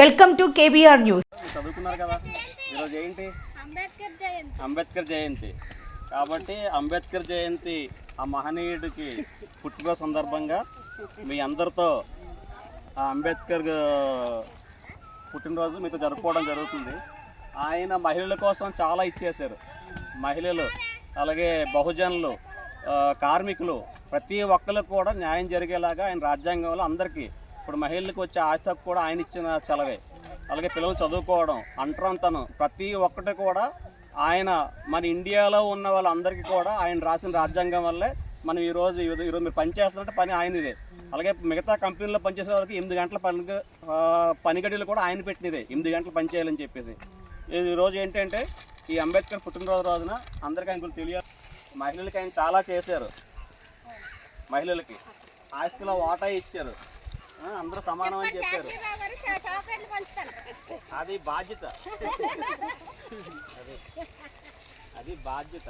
Welcome to KBR news. మీరు చదువుకున్నారు కదా? ఈరోజు ఏంటి? అంబేద్కర్ జయంతి. అంబేద్కర్ జయంతి. కాబట్టి అంబేద్కర్ జయంతి ఆ మహనీయుడికి పుట్టినరోజు సందర్భంగా మీ అందరితో ఆ అంబేద్కర్ పుట్టినరోజు మీతో జరుపుకోవడం జరుగుతుంది. ఆయన మహిళల కోసం చాలా ఇచ్చేశారు. మహిళలు అలాగే బహుజనులు కార్మికులు ప్రతి ఒక్కరికి కూడా న్యాయం జరిగేలాగా ఆయన రాజ్యాంగంలో అందరికీ ఇప్పుడు మహిళలకు వచ్చే ఆస్తి కూడా ఆయన ఇచ్చిన చలవే. అలాగే పిల్లలు చదువుకోవడం అంటరంతనం ప్రతి ఒక్కటి కూడా ఆయన మన ఇండియాలో ఉన్న వాళ్ళందరికీ కూడా ఆయన రాసిన రాజ్యాంగం వల్లే మనం ఈరోజు ఈరోజు మీరు పనిచేస్తున్నట్టు పని ఆయనదే. అలాగే మిగతా కంపెనీలో పనిచేసే వాళ్ళకి ఎనిమిది గంటల పని పని గడియలు కూడా ఆయన పెట్టినదే. ఎనిమిది గంటలు పని చేయాలని చెప్పేసి. ఈరోజు ఏంటంటే ఈ అంబేద్కర్ పుట్టినరోజు రోజున అందరికీ ఆయన గురించి తెలియాలి మహిళలకి ఆయన చాలా చేశారు. మహిళలకి ఆస్తిలో వాటా ఇచ్చారు. అందరూ సమానం అని చెప్పారు. అది బాధ్యత. అది అది బాధ్యత.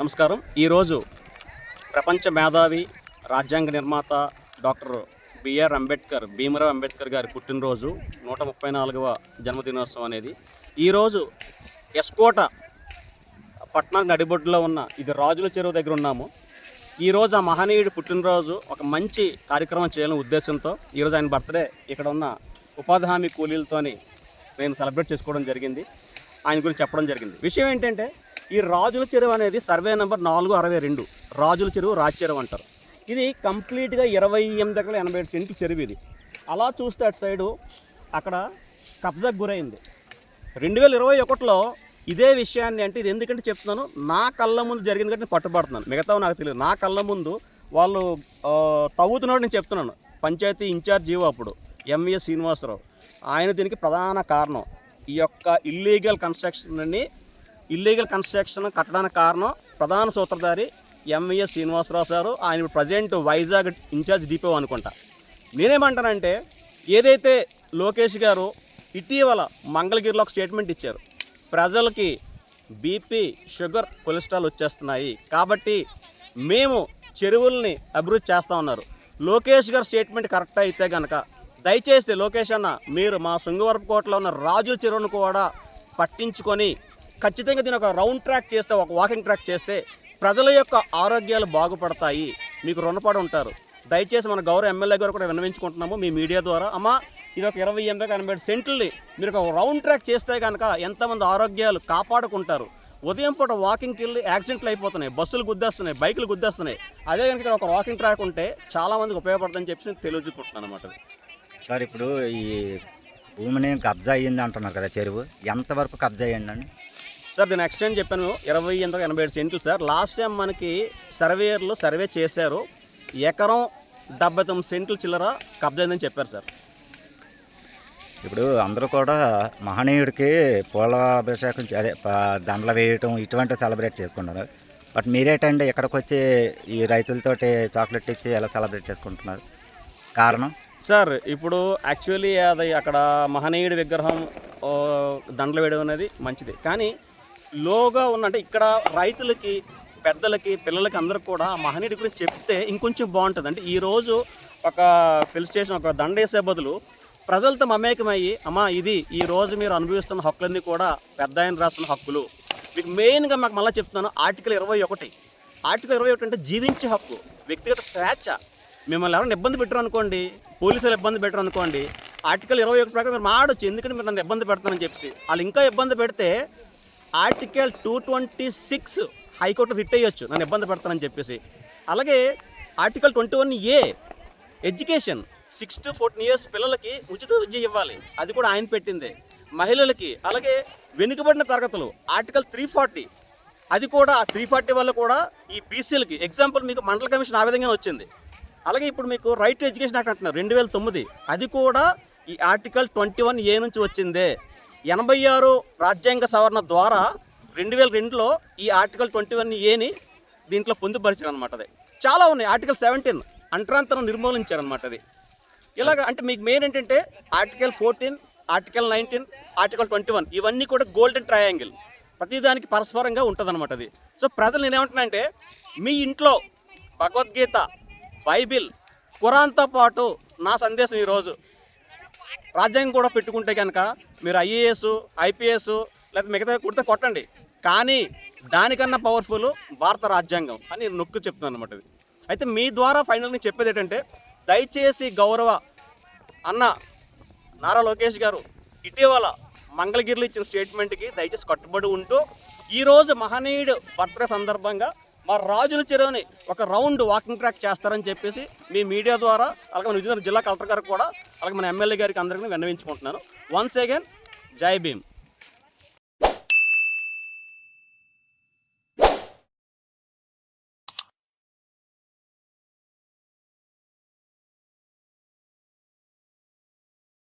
నమస్కారం. ఈరోజు ప్రపంచ మేధావి రాజ్యాంగ నిర్మాత doctor B R Ambedkar Bhimrao Ambedkar గారి పుట్టినరోజు నూట ముప్పై నాలుగవ జన్మదినోత్సవం అనేది. ఈరోజు ఎస్కోట పట్నం నడిబొడ్డులో ఉన్న ఇది రాజుల చెరువు దగ్గర ఉన్నాము. ఈరోజు ఆ మహనీయుడు పుట్టినరోజు ఒక మంచి కార్యక్రమం చేయాలనే ఉద్దేశంతో ఈరోజు ఆయన బర్త్డే. ఇక్కడ ఉన్న ఉపాధి హామీ కూలీలతోని నేను సెలబ్రేట్ చేసుకోవడం జరిగింది. ఆయన గురించి చెప్పడం జరిగింది. విషయం ఏంటంటే ఈ రాజుల చెరువు అనేది సర్వే నెంబర్ నాలుగు అరవై రెండు. రాజుల చెరువు రాజ్ చెరువు అంటారు. ఇది కంప్లీట్గా ఇరవై ఎనిమిది ఎకరాల ఎనభై ఏడు సెంట్లు చెరువు ఇది. అలా చూస్తే అటు సైడు అక్కడ కబ్జాకు గురైంది. రెండు వేల ఇరవై ఒకటిలో ఇదే విషయాన్ని అంటే ఇది ఎందుకంటే చెప్తున్నాను నా కళ్ళ ముందు జరిగింది కంటే నేను పట్టుబడుతున్నాను మిగతా నాకు తెలియదు. నా కళ్ళ ముందు వాళ్ళు తవ్వుతున్నాడు నేను చెప్తున్నాను. పంచాయతీ ఇన్ఛార్జ్ జీవో అప్పుడు ఎంవిఎస్ శ్రీనివాసరావు. ఆయన దీనికి ప్రధాన కారణం. ఈ యొక్క ఇల్లీగల్ కన్స్ట్రక్షన్ని ఇల్లీగల్ కన్స్ట్రక్షన్ కట్టడానికి కారణం ప్రధాన సూత్రధారి M V S Srinivasarao sir. ఆయన ప్రజెంట్ వైజాగ్ ఇన్ఛార్జ్ డిపో అనుకుంటా. నేనేమంటానంటే ఏదైతే లోకేష్ గారు ఇటీవల మంగళగిరిలో ఒక స్టేట్మెంట్ ఇచ్చారు ప్రజలకి బీపీ షుగర్ కొలెస్ట్రాల్ వచ్చేస్తున్నాయి. కాబట్టి మేము చెరువుల్ని అభివృద్ధి చేస్తా ఉన్నారు. లోకేష్ గారు స్టేట్మెంట్ కరెక్ట్ అయితే కనుక దయచేసి లోకేష్ అన్న మీరు మా శృంగవరపుకోటలో ఉన్న రాజు చెరువును కూడా పట్టించుకొని ఖచ్చితంగా దీని ఒక రౌండ్ ట్రాక్ చేస్తే ఒక వాకింగ్ ట్రాక్ చేస్తే ప్రజల యొక్క ఆరోగ్యాలు బాగుపడతాయి. మీకు రుణపడి ఉంటారు. దయచేసి మన గౌరవ ఎమ్మెల్యే గారు కూడా విన్నవించుకుంటున్నాము మీ మీడియా ద్వారా. అమ్మ ఇది ఒక ఇరవై ఎనిమిది ఎనభై సెంట్లని మీరు ఒక రౌండ్ ట్రాక్ చేస్తే కనుక ఎంతమంది ఆరోగ్యాలు కాపాడుకుంటారు. ఉదయం పూట వాకింగ్కి వెళ్ళి యాక్సిడెంట్లు అయిపోతున్నాయి బస్సులు గుద్దేస్తున్నాయి బైకులు గుద్దేస్తున్నాయి. అదే కనుక ఒక వాకింగ్ ట్రాక్ ఉంటే చాలా మందికి ఉపయోగపడుతుందని చెప్పి నేను తెలియజేసుకుంటున్నాను అనమాట సార్ ఇప్పుడు ఈ భూమిని కబ్జా అయ్యింది అంటున్నారు కదా చెరువు. ఎంతవరకు కబ్జా అయ్యిందండి సార్ దీని ఎక్స్టెండ్ చెప్పాను ఇరవై ఎనిమిది ఎనభై ఏడు సెంట్లు సార్. లాస్ట్ టైం మనకి సర్వేయర్లు సర్వే చేశారు. ఎకరం డెబ్బై తొమ్మిది సెంట్లు చిల్లర కబ్జా అయిందని చెప్పారు సార్. ఇప్పుడు అందరూ కూడా మహనీయుడికి పూల అభిషేకం అదే దండలు వేయటం ఇటువంటి సెలబ్రేట్ చేసుకుంటున్నారు. బట్ మీరేటండి ఇక్కడికి వచ్చి ఈ రైతులతోటి చాక్లెట్ ఇచ్చి ఎలా సెలబ్రేట్ చేసుకుంటున్నారు? కారణం? సార్ ఇప్పుడు యాక్చువల్లీ అది అక్కడ మహనీయుడి విగ్రహం దండలు వేయడం అనేది మంచిది. కానీ లోగా ఉన్న అంటే ఇక్కడ రైతులకి పెద్దలకి పిల్లలకి అందరూ కూడా ఆ మహనీయుడి గురించి చెప్తే ఇంకొంచెం బాగుంటుంది. అంటే ఈరోజు ఒక ఫిల్ స్టేషన్ ఒక దండ వేసే బదులు ప్రజలతో మమేకమయ్యి అమ్మా ఇది ఈ రోజు మీరు అనుభవిస్తున్న హక్కులన్నీ కూడా పెద్ద ఆయన రాస్తున్న హక్కులు. మీకు మెయిన్గా మాకు మళ్ళీ చెప్తున్నాను ఆర్టికల్ ఇరవై ఒకటి. ఆర్టికల్ ఇరవై ఒకటి అంటే జీవించే హక్కు వ్యక్తిగత స్వేచ్ఛ. మిమ్మల్ని ఎవరైనా ఇబ్బంది పెట్టారు అనుకోండి పోలీసులు ఇబ్బంది పెట్టారు అనుకోండి ఆర్టికల్ ఇరవై ఒకటి ప్రకారం మీరు మాడొచ్చు ఎందుకంటే మీరు నన్ను ఇబ్బంది పెడతానని చెప్పి వాళ్ళు ఇంకా ఇబ్బంది పెడితే article two twenty six high court writ అయ్యొచ్చు నన్ను ఇబ్బంది పెడతానని చెప్పేసి. అలాగే article twenty one A education. Six to fourteen years పిల్లలకి ఉచిత విద్య ఇవ్వాలి. అది కూడా ఆయన పెట్టిందే. మహిళలకి అలాగే వెనుకబడిన తరగతులు ఆర్టికల్ త్రీ ఫార్టీ. అది కూడా త్రీ ఫార్టీ వల్ల కూడా ఈ బీసీలకి ఎగ్జాంపుల్ మీకు మండల కమిషన్ ఆ విధంగానే వచ్చింది. అలాగే ఇప్పుడు మీకు రైట్ టు ఎడ్యుకేషన్ యాక్ట్ అంటున్నారు రెండు వేల తొమ్మిది. అది కూడా ఈ ఆర్టికల్ ట్వంటీ వన్ ఏ నుంచి వచ్చిందే. ఎనభై ఆరు రాజ్యాంగ సవరణ ద్వారా రెండు వేల రెండులో ఈ ఆర్టికల్ ట్వంటీ వన్ ఏని దీంట్లో పొందుపరిచారు అనమాట అది. చాలా ఉన్నాయి. ఆర్టికల్ సెవెంటీన్ అంట్రాంతరం నిర్మూలించారనమాట అది. ఇలాగ అంటే మీకు మెయిన్ ఏంటంటే article fourteen article nineteen article twenty one ఇవన్నీ కూడా గోల్డెన్ ట్రయాంగిల్ ప్రతిదానికి పరస్పరంగా ఉంటుందన్నమాట అది. సో ప్రజలు నేనేమంటున్నాంటే మీ ఇంట్లో భగవద్గీత బైబిల్ ఖురాన్తో పాటు నా సందేశం ఈరోజు రాజ్యాంగం కూడా పెట్టుకుంటే కనుక మీరు ఐఏఎస్ ఐపీఎస్ లేకపోతే మిగతా కుడితే కొట్టండి. కానీ దానికన్నా పవర్ఫుల్ భారత రాజ్యాంగం అని నొక్కు నొక్కి చెప్తున్నాను అనమాట అయితే మీ ద్వారా ఫైనల్ నేను చెప్పేది ఏంటంటే దయచేసి గౌరవ అన్న నారా లోకేష్ గారు ఇటీవల మంగళగిరిలో ఇచ్చిన స్టేట్మెంట్కి దయచేసి కట్టుబడి ఉంటూ ఈరోజు మహనీయుడు బర్త్డే సందర్భంగా మా రాజుల చెరువుని ఒక రౌండ్ వాకింగ్ ట్రాక్ చేస్తారని చెప్పేసి మీ మీడియా ద్వారా అలాగే మన విజయనగరం జిల్లా కలెక్టర్ గారికి కూడా అలాగే మన ఎమ్మెల్యే గారికి అందరికీ విన్నవించుకుంటున్నాను. వన్స్ అగైన్ జై భీమ్.